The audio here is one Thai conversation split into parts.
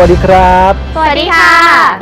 วัสดีครับ สวัสดีค่ะ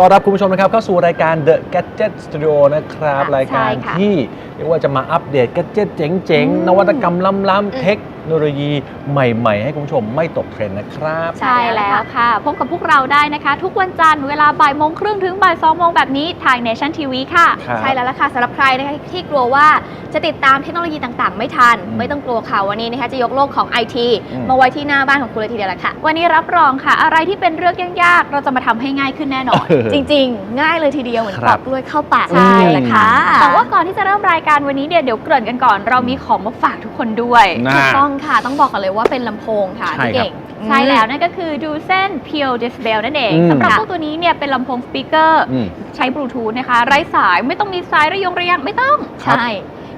ต้อนรับคุณผู้ชมนะครับเข้าสู่รายการ The Gadget Studio นะครับค่ะรายการใช่ค่ะที่เรียกว่าจะมาอัปเดต gadget เจ๋งอืมๆนวัตกรรมล้ำอืมๆเทค โนโลยีใหม่ ๆ ให้คุณผู้ชมไม่ตกเทรนด์นะครับ ใช่แล้วค่ะ พบกับพวกเราได้นะคะ ทุกวันจันทร์เวลาบ่ายโมงครึ่งถึงบ่ายสองโมงแบบนี้ทาง Nation TV ค่ะ ครับ ใช่แล้วล่ะค่ะสำหรับใครนะคะที่กลัวว่าจะติดตามเทคโนโลยีต่างๆ ไม่ทัน อืมไม่ต้องกลัวค่ะวันนี้นะคะจะยกโลกของ IT อืม มาไว้ที่หน้าบ้านของคุณเลยทีเดียวละค่ะ วันนี้รับรองค่ะ อะไรที่เป็นเรื่องยากๆ เราจะมาทำให้ง่ายขึ้นแน่นอนจริง ๆ ง่ายเลยทีเดียวเหมือนคปรัอบ กกล้วยเข้าปากใช่ เลยละค่ะแต่ว่าก่อนที่จะเริ่มรายการวันนี้เดี๋ยวเดี๋ยวเกริ่นกันก่อน เรามีของมาฝากทุกคนด้วย นะ ถูกต้องค่ะ ต้องบอกกันเลยว่าเป็นลำโพงค่ะใช่พี่เก่ง ใช่แล้วนั่นก็คือดูเส้น Pure Decibel นั่นเองอืม สำหรับพวกตัวนี้เนี่ยเป็นลำโพงสปีกเกอร์ อืม ใช้บลูทูธนะคะ ไร้สายไม่ต้องมีสายระยงระยางไม่ต้อง ครับ ใช่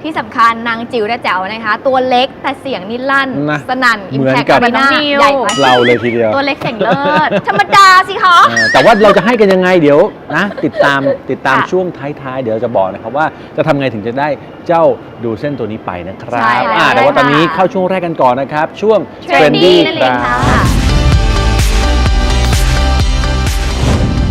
ที่สำคัญนางจิ๋วและแจ๋วนะคะ ตัวเล็กแต่เสียงนี่ลั่น นะสนั่นอิมเหมือนแพคกับ อารีนาน้องนิวใหญ่ไปเราเลยทีเดียวตัวเล็กเสียงเลิศธรรมดาสิคะ เออแต่ว่าเราจะให้กันยังไงเดี๋ยวนะติดตามติดตามค่ะช่วงท้ายๆ เดี๋ยวจะบอกนะครับว่าจะทำไงถึงจะได้เจ้าดูเส้นตัวนี้ไปนะครับใช่แล้วอ่าแต่ว่าค่ะตอนนี้เข้าช่วงแรกกันก่อนนะครับ ช่วง Trendy นั่นเองค่ะ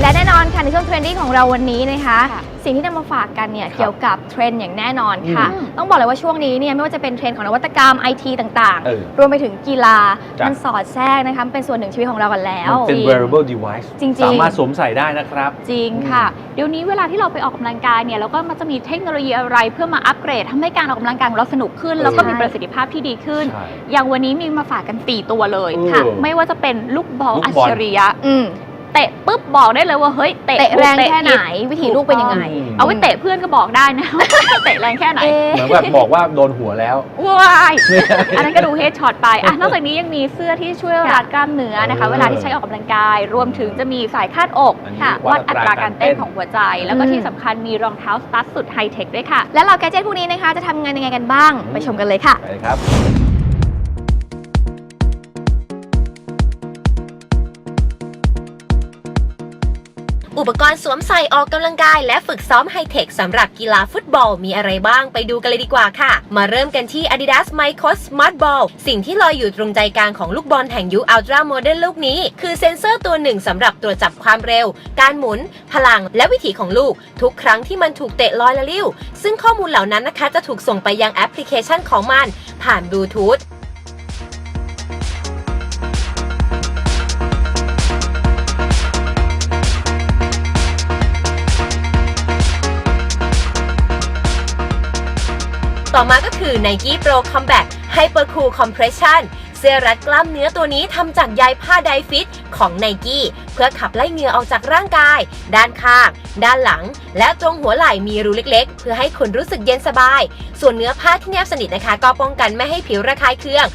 และแน่นอนค่ะในช่วงเทรนดี้ของเราวันนี้นะคะ ค่ะสิ่งที่นำมาฝากกันเนี่ยครับเกี่ยวกับเทรนด์อย่างแน่นอนค่ะ อืมต้องบอกเลยว่าช่วงนี้เนี่ยไม่ว่าจะเป็นเทรนด์ของนวัตกรรมไอทีต่างเออๆรวมไปถึงกีฬาจ้ะ มันสอดแทรกนะคะมันเป็นส่วนหนึ่งชีวิตของเรากันแล้ว มันเป็นจริง wearable device จริงๆ สามารถสวมใส่ได้นะครับ จริงค่ะ เดี๋ยวนี้เวลาที่เราไปออกกำลังกายเนี่ยเราก็มันจะมีเทคโนโลยีอะไรเพื่อมาอัปเกรดทำให้การออกกำลังกายของเราสนุกขึ้น แล้วก็มีประสิทธิภาพที่ดีขึ้น ใช่ อย่างวันนี้มีมาฝากกัน4ตัวเลยเออค่ะไม่ว่าจะเป็นลูกบอลลูกอัจบอล ฉริยะ อืม เตะปุ๊บบอกได้เลยว่าเฮ้ยเตะเตะแรงถูกแค่ไหนผิดวิธีลูกเป็นยังไงอืมเอาไว้เตะเพื่อนก็บอกได้นะเตะแรงแค่ไหนเอ๊ะเหมือนแบบบอกว่าโดนหัวแล้วว้ายอันนั้นก็ดูเฮดช็อตไปอะนอกจากนี้ยังมีเสื้อที่ช่วยรัดกล้ามเนื้อนะคะเออเวลาที่ใช้ออกกำลังกาย รวมถึงจะมีสายคาดอกอันนี้ค่ะวัวัดดอัอัตตราราการการเต้นเต้นของหัวใจ แล้วก็อืมที่สำคัญมีรองเท้าสตั๊ดสุดไฮเทคด้วยค่ะ และเราแกดเจ็ตพวกนี้นะคะจะทำงานยังไงกันบ้าง ไปชมกันเลยค่ะไปเลยครับ อุปกรณ์สวมใส่ออกกำลังกาย และฝึกซ้อมไฮเทคสำหรับกีฬาฟุตบอลมีอะไรบ้างไปดูกันเลยดีกว่าค่ะ มาเริ่มกันที่ Adidas Micro Smart Ball สิ่งที่ลอยอยู่ตรงใจกลางของลูกบอลแห่งยุค Ultra Modern ลูกนี้ คือเซ็นเซอร์ตัวหนึ่งสำหรับตรวจจับความเร็ว การหมุน พลัง และวิถีของลูก ทุกครั้งที่มันถูกเตะลอยละลิ้ว ซึ่งข้อมูลเหล่านั้นนะคะจะถูกส่งไปยังแอปพลิเคชันของมัน ผ่านบลูทูธ ต่อมาก็คือ Nike Pro Combat Hyper Cool Compression เสื้อรัดกล้ามเนื้อตัวนี้ทำจากใยผ้าไดฟิตของ n i กี้เพื่อขับไล่เหงื่อออกจากร่างกาย ด้านข้าง ด้านหลัง และตรงหัวไหล่มีรูเล็กๆ เพื่อให้คุณรู้สึกเย็นสบาย ส่วนเนื้อผ้าที่แนบสนิทนะคะ ก็ป้องกันไม่ให้ผิวระคายเคือง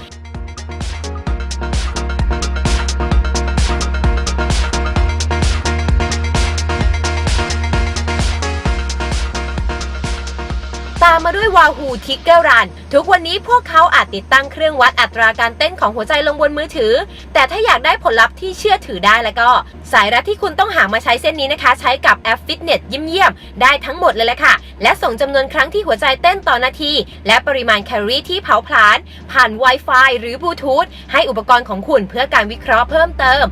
มาด้วย Wahoo Tiger Run ทุกวันนี้พวกเขาอาจติดตั้งเครื่องวัดอัตราการเต้นของหัวใจลงบนมือถือ แต่ถ้าอยากได้ผลลัพธ์ที่เชื่อถือได้แล้วก็ สายรัดที่คุณต้องหามาใช้เส้นนี้นะคะ ใช้กับแอปฟิตเนสเยี่ยมๆได้ทั้งหมดเลยแหละค่ะ และส่งจำนวนครั้งที่หัวใจเต้นต่อนาที และปริมาณแคลอรี่ที่เผาผลาญผ่าน Wi-Fi หรือบลูทูธให้อุปกรณ์ของคุณเพื่อการวิเคราะห์เพิ่มเติม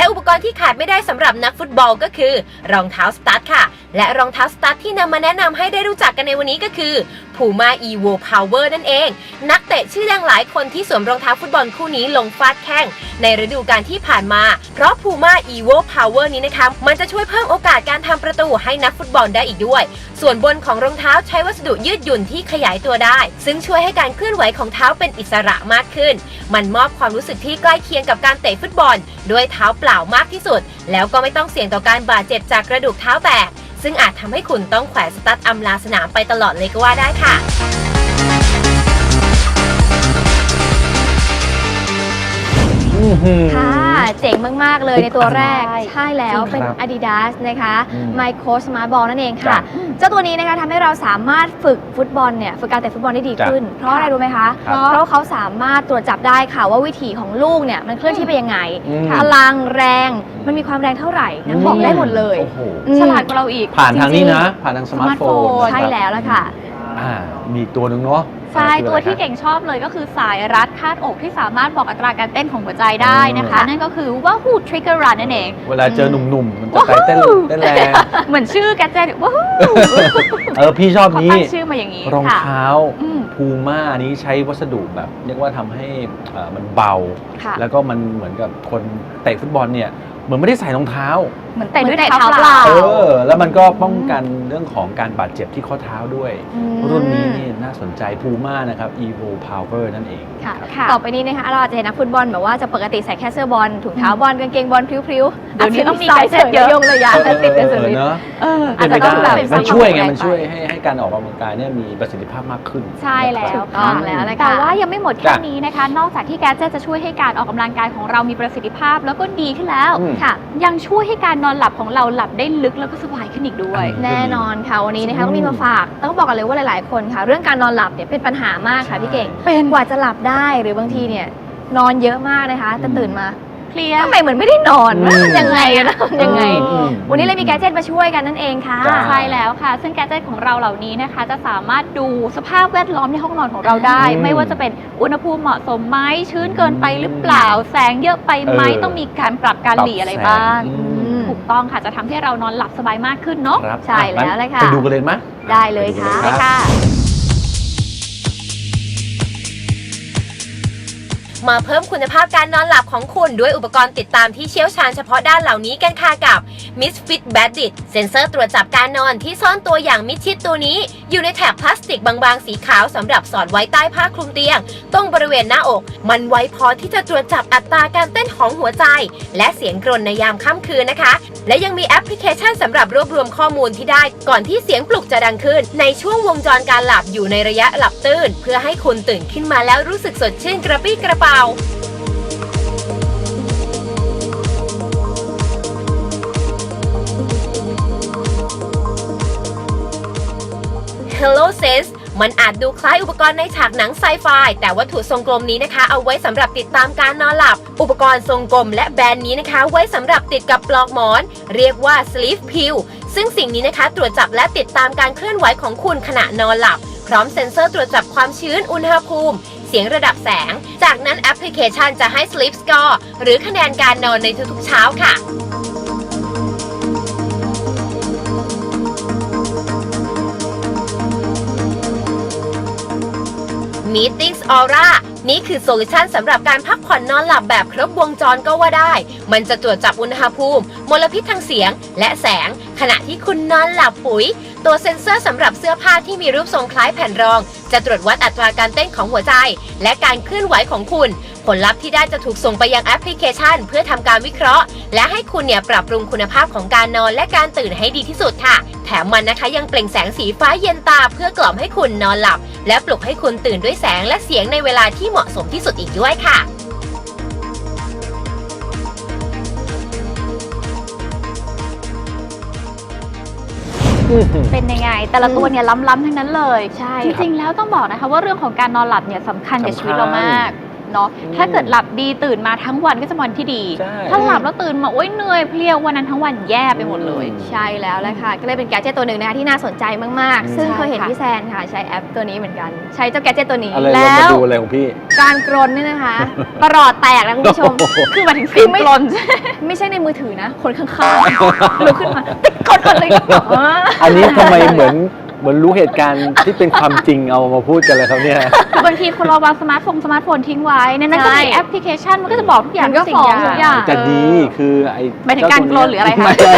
และอุปกรณ์ที่ขาดไม่ได้สำหรับนักฟุตบอลก็คือ รองเท้าสตั๊ดค่ะ และรองเท้าสตั๊ดที่นำมาแนะนำให้ได้รู้จักกันในวันนี้ก็คือ Puma Evo Power นั่นเอง นักเตะชื่อดังหลายคนที่สวมรองเท้าฟุตบอลคู่นี้ลงฟาดแข้งในฤดูกาลที่ผ่านมา เพราะ Puma Evo Power นี้นะคะ มันจะช่วยเพิ่มโอกาสการทำประตูให้นักฟุตบอลได้อีกด้วย ส่วนบนของรองเท้าใช้วัสดุยืดหยุ่นที่ขยายตัวได้ ซึ่งช่วยให้การเคลื่อนไหวของเท้าเป็นอิสระมากขึ้น มันมอบความรู้สึกที่ใกล้เคียงกับการเตะฟุตบอล ด้วยเท้าเปล่ามากที่สุด แล้วก็ไม่ต้องเสี่ยงต่อการบาดเจ็บจากกระดูกเท้าแตก ซึ่งอาจทำให้คุณต้องแขวนสตั๊ดอำลาสนามไปตลอดเลยก็ว่าได้ค่ะอื้อหือค่ะ เจ๋งมาก ๆ เลยในตัวแรก ใช่ใช่แล้วจริงครับเป็น Adidas นะคะ อืม My Coach Smart Ball นั่นเองครัค่ะบเจ้าตัวนี้นะคะทำให้เราสามารถฝึกฟุตบอลเนี่ยฝึกการเตะฟุตบอลได้ดีจ้ะขึ้น เพราะอะไรรู้ไหมคะ ครับเพราะเขาสามารถตรวจจับได้ค่ะว่าวิถีของลูกเนี่ยมันเคลื่อนที่ไปยังไงอืม พลังแรงมันมีความแรงเท่าไหร่นางบอกได้หมดเลยโอ้โหอืมฉลาดกว่าเราอีกผ่านทางนี้จรินะๆผ่านทางสมาร์ทโฟนสมาร์ทโฟนนะครับใช่แล้วละค่ะ อ่ามีอีกตัวหนึ่งเนาะ ใช่คือตัวอะไรที่ฮะเก่งชอบเลยก็คือสายรัดคาดอกที่สามารถบอกอัตราการเต้นของหัวใจได้นะคะอืมนั่นก็คือว่าฮูทริกเกอร์รันนั่นเอง เวลาเจอหนุ่มๆ มันจะไปเต้นว้าวเต้นแรง เหมือนชื่อแกเจตว้าวเออพี่ชอบเขานี้ตั้งชื่อมาอย่างนี้รองค่ะเท้าอืมพูม่านี้ใช้วัสดุแบบ เรียกว่าทำให้เอ่อมันเบาค่ะแล้วก็มันเหมือนกับคนเตะฟุตบอลเนี่ย เหมือนไม่ได้ใส่รองเท้า เหมือนเตะด้วยเหมือนเตะเท้าเท้าเปเปล่าล่า เออ แล้วมันก็ป้องกันเรื่องของการบาดเจ็บที่ข้อเท้าด้วย อืม รุ่นนี้นี่น่าสนใจพูม่านะครับ evo power นั่นเองค่ะ รับค่ะต่อไปนี้นะคะเราอาจจะเห็นนักฟุตบอลแบบว่าจะปกติใส่แค่เสื้อบอลถุงเท้าบอลกางเกงบอลพริ้วๆเดี๋ยวนี้ต้องมีสายแกดเจ็ตเยอะ ยงเลยยางและติดกันสุดฤทธิ์เนอะเออเป็อาจนไปจะต้ได้องเป็นมันช่วยไงสำหรับมันช่วยแรงให้ให้การออกกำลังกายเนี่ยมีประสิทธิภาพมากขึ้นใช่แล้นะควรับถูกต้องแล้วนะคะ แต่ว่ายังไม่หมดแค่จ้ะนี้นะคะ นอกจากที่แกดเจ็ตจะช่วยให้การออกกำลังกายของเรามีประสิทธิภาพแล้วก็ดีขึ้นแล้ว อืมค่ะ ยังช่วยให้การนอนหลับของเราหลับได้ลึกแล้วก็สบายขึ้นอีกด้วยอืมแน่นอนค่ะวันนี้นะคะอืมต้องมีมาฝากต้องบอกกันเลยว่าหลายๆ คนค่ะ เรื่องการนอนหลับเนี่ยเป็นปัญหามากค่ะใช่พี่เก่งเป็นกว่าจะหลับได้หรือบางทีเนี่ยนอนเยอะมากนะคะแต่อืมตื่นมา เคลียร์ทำไมเหมือนไม่ได้นอนอืมยังไงกันนะยังไง อืม วันนี้เลยมีแกดเจ็ตมาช่วยกันนั่นเองค่ะ จ้า ใช่แล้วค่ะ ซึ่งแกดเจ็ตของเราเหล่านี้นะคะ จะสามารถดูสภาพแวดล้อมในห้องนอนของเราได้ อืมไม่ว่าจะเป็นอุณหภูมิเหมาะสมไหมชื้นเกินไปหรือเปล่า แสงเยอะไปไหมเออต้องมีการปรับการหลีอะไรบ้างอืม ถูกต้องค่ะจะทำให้เรานอนหลับสบายมากขึ้นเนาะ ครับใช่แล้วเลยค่ะ ไปดูกันเลยไหม ได้เลยค่ะ ไปดูกันเลยค่ะ มาเพิ่มคุณภาพการนอนหลับของคุณด้วยอุปกรณ์ติดตามที่เชี่ยวชาญเฉพาะด้านเหล่านี้กันค่ะกับ Misfit Bandit เซ็นเซอร์ตรวจจับการนอนที่ซ่อนตัวอย่างมิดชิดตัวนี้ อยู่ในแถบพลาสติกบางๆ สีขาวสำหรับสอดไว้ใต้ผ้าคลุมเตียง ตรงบริเวณหน้าอก มันไวพอที่จะตรวจจับอัตราการเต้นของหัวใจ และเสียงกรนในยามค่ำคืนนะคะ และยังมีแอปพลิเคชันสำหรับรวบรวมข้อมูลที่ได้ ก่อนที่เสียงปลุกจะดังขึ้น ในช่วงวงจรการหลับอยู่ในระยะหลับตื่นเพื่อให้คุณตื่นขึ้นมาแล้วรู้สึกสดชื่นกระปรี้กระเป๋า Hello Sense มันอาจดูคล้ายอุปกรณ์ในฉากหนังไซไฟ แต่วัตถุทรงกลมนี้นะคะ เอาไว้สำหรับติดตามการนอนหลับ อุปกรณ์ทรงกลมและแบรนด์นี้นะคะ ไว้สำหรับติดกับปลอกหมอน เรียกว่า sleep pill ซึ่งสิ่งนี้นะคะ ตรวจจับและติดตามการเคลื่อนไหวของคุณขณะนอนหลับ พร้อมเซ็นเซอร์ตรวจจับความชื้นอุณหภูมิ เสียงระดับแสง จากนั้นแอปพลิเคชันจะให้ sleep score หรือคะแนนการนอนในทุกๆเช้าค่ะ Meetings Aura นี่คือโซลูชันสำหรับการพักผ่อนนอนหลับแบบครบวงจรก็ว่าได้ มันจะตรวจจับอุณหภูมิ มลพิษทางเสียง และแสง ขณะที่คุณนอนหลับปุ๋ย ตัวเซ็นเซอร์สำหรับเสื้อผ้าที่มีรูปทรงคล้ายแผ่นรอง จะตรวจวัดอัตราการเต้นของหัวใจ และการเคลื่อนไหวของคุณ ผลลัพธ์ที่ได้จะถูกส่งไปยังแอปพลิเคชัน เพื่อทำการวิเคราะห์ และให้คุณเนี่ยปรับปรุงคุณภาพของการนอนและการตื่นให้ดีที่สุดค่ะ แถมมันนะคะยังเปล่งแสงสีฟ้าเย็นตาเพื่อกล่อมให้คุณนอนหลับ และปลุกให้คุณตื่นด้วยแสงและเสียงในเวลาที่เหมาะสมที่สุดอีกด้วยค่ะ เป็นยังไง แต่ละตัวเนี่ยล้ำๆทั้งนั้นเลย ใช่จริงๆแล้วต้องบอกนะคะว่าเรื่องของการนอนหลับเนี่ยสำคัญกับสำคัญชีวิตเรามาก เนาะอืมถ้าเกิดหลับดีตื่นมาทั้งวันก็จะวันที่ดี ใช่ถ้าหลับแล้วตื่นมาโอ๊ยเหนื่อยเพลียวันนั้นทั้งวันแย่ไปหมดเลยใช่แล้วแหละค่ะ ก็เลยเป็นแกดเจ็ตตัวหนึ่งนะคะที่น่าสนใจมากอืมๆซึ่งใช่เคยเห็นค่ะพี่แซนค่ะ ใช้แอปตัวนี้เหมือนกัน ใช้เจ้าแกดเจ็ตตัวนี้อะไรแล้เรามาว ดูอะไรของพี่ การกรนเนี่ยนะคะ ประหลอดแตกนะคุณผู้ชม โอ้โห คือหมายถึงเสียงกลนไม่ใช่ในมือถือนะ คนข้างๆลุกขึ้นมา ติ๊กกดกดเลยอ๋ออันนี้ทำไมเหมือน เหมือนรู้เหตุการณ์ที่เป็นความจริงเอามาพูดกันเลยครับเนี่ย คือบางทีคนเราวางสมาร์ทโฟนสมาร์ทโฟนทิ้งไว้ในนั้นก็ใช่มีแอปพลิเคชันมันก็จะบอกทุกอย่างมันก็ทุสิ่ฟ้องทุกอย่างจะดีคือไอ้หมายถึงการกรนหรืออะไรคะ ไม่ใช่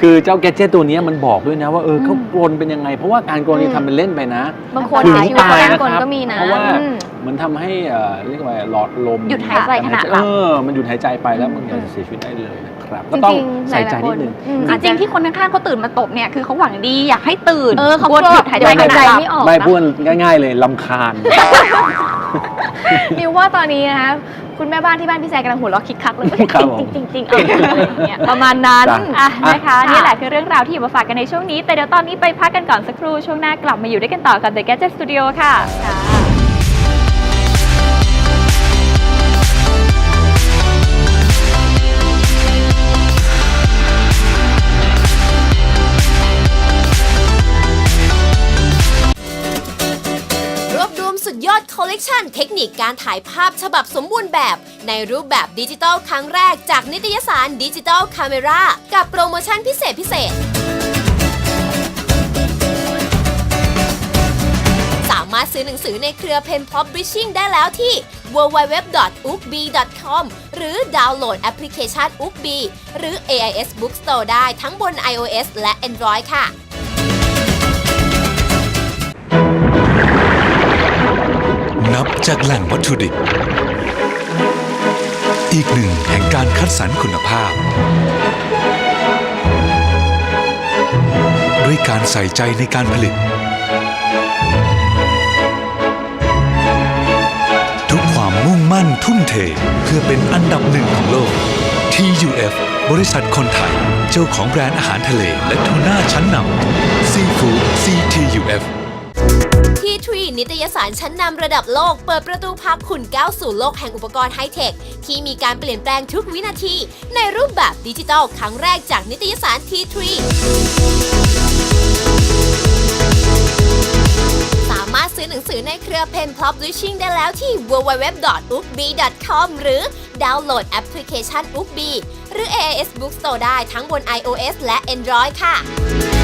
คือเจ้าแกดเจิตตัวเนี้ยมันบอกด้วยนะว่าเอออืมเขากลนเป็นยังไง เพราะว่าการกลนนี่อืมทำเป็นเล่นไปนะ บางคนถึงหาชีวิตตายคนนะกลครับก็มีนะเพราะว่าอืม มันทำให้เอ่อเรียกว่าหลอดลมหยุดหายใจขณะหลับ เออมันหยุดหายใจไปแล้วมันอาจจะเสียชีวิตได้เลยนะครับก็จต้องริงๆใส่ใจหลายๆนิดนึงคนอืม จริงๆที่คนข้างๆเขาตื่นมาตบเนี่ยคือเขาหวังดีอยากให้ตื่นเออเขากลัวกลัวหยุดหายใจเดี๋ยวหายใจขณะหลับไม่ออกไม่นะ พูดง่ายๆเลยลำคาญ มิวว่าตอนนี้นะคะคุณแม่บ้านที่บ้านพี่แซกำลังหัวเราะคิกคักเลยครับผมจริงๆจริงๆเอออะไรอย่างเงี้ยประมาณนั้นจ้ะอะนะคะอะนี่แหละคือเรื่องราวที่อยู่มาฝากกันในช่วงนี้ แต่เดี๋ยวตอนนี้ไปพักกันก่อนสักครู่ช่วงหน้ากลับมาอยู่ด้วยกันต่อกับ The Gadget Studio ค่ะ สุดยอดคอลเลกชันเทคนิคการถ่ายภาพฉบับสมบูรณ์แบบ ในรูปแบบดิจิทัลครั้งแรกจากนิตยสารดิจิทัลคาเมรากับโปรโมชั่นพิเศษพิเศษ สามารถซื้อหนังสือในเครือ Pen Publishing ได้แล้วที่ www.ukb.com หรือดาวน์โหลดแอปพลิเคชัน ukb หรือ AIS Bookstore ได้ทั้งบน iOS และ Android ค่ะ จากแหล่งวัตถุดิบ อีกหนึ่งแห่งการคัดสรรคุณภาพ ด้วยการใส่ใจในการผลิต ทุกความมุ่งมั่นทุ่มเทเพื่อเป็นอันดับหนึ่งของโลก TUF บริษัทคนไทย เจ้าของแบรนด์อาหารทะเลและทูน่าชั้นนำซีฟู้ ด CTUF T3 นิตยสารชั้นนำระดับโลกเปิดประตูพาคุณก้าวสู่โลกแห่งอุปกรณ์ไฮเทค ที่มีการเปลี่ยนแปลงทุกวินาที ในรูปแบบดิจิทัลครั้งแรกจากนิตยสาร T3 สามารถซื้อหนังสือในเครือ Pen Publishing ได้แล้วที่ www.ukb.com หรือดาวน์โหลดแอปพลิเคชัน ukb หรือ AIS Bookstore ได้ทั้งบน iOS และ Android ค่ะ